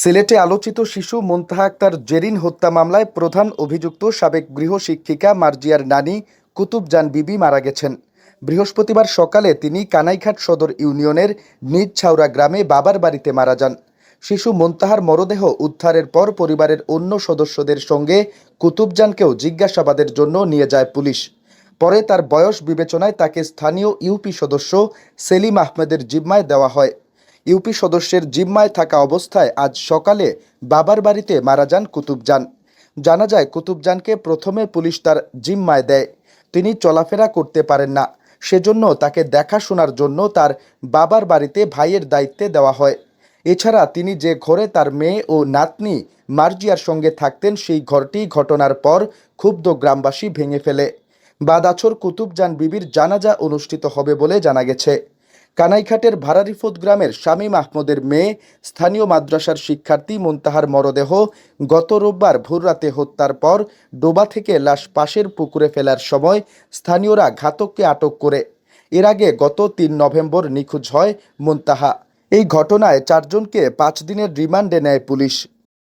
সিলেটে আলোচিত শিশু মুনতাহা আক্তার জেরিন হত্যা মামলায় প্রধান অভিযুক্ত সাবেক গৃহশিক্ষিকা মার্জিয়ার নানি কুতুবজান বিবি মারা গেছেন। বৃহস্পতিবার সকালে তিনি কানাইঘাট সদর ইউনিয়নের নিজ ছাউরা গ্রামে বাবার বাড়িতে মারা যান। শিশু মুনতাহার মরদেহ উদ্ধারের পর পরিবারের অন্য সদস্যদের সঙ্গে কুতুবজানকেও জিজ্ঞাসাবাদের জন্য নিয়ে যায় পুলিশ। পরে তার বয়স বিবেচনায় তাকে স্থানীয় ইউপি সদস্য সেলিম আহমেদের জিম্মায় দেওয়া হয়। ইউপি সদস্যের জিম্মায় থাকা অবস্থায় আজ সকালে বাবার বাড়িতে মারা যান কুতুবজান জানা। যায় কুতুবজানকে প্রথমে পুলিশ তার জিম্মায় দেয়। তিনি চলাফেরা করতে পারেন না। সেজন্য তাকে দেখাশোনার জন্য তার বাবার বাড়িতে ভাইয়ের দায়িত্বে দেওয়া হয়। এছাড়া তিনি যে ঘরে তার মেয়ে ও নাতনি মার্জিয়ার সঙ্গে থাকতেন, সেই ঘরটি ঘটনার পর ক্ষুব্ধ গ্রামবাসী ভেঙে ফেলে। বাদাছর কুতুবজান বিবির জানাজা অনুষ্ঠিত হবে বলে জানা গেছে। কানাইঘাটের ভারারিফুদ গ্রামের শামীম আহমদের মেয়ে, স্থানীয় মাদ্রাসার শিক্ষার্থী মুনতাহার মরদেহ গত রোববার ভোররাতে হত্যার পর ডোবা থেকে লাশ পাশের পুকুরে ফেলার সময় স্থানীয়রা ঘাতককে আটক করে। এর আগে গত তিন নভেম্বর নিখোঁজ হয় মুনতাহা। এই ঘটনায় চারজনকে পাঁচ দিনের রিমান্ডে নেয় পুলিশ।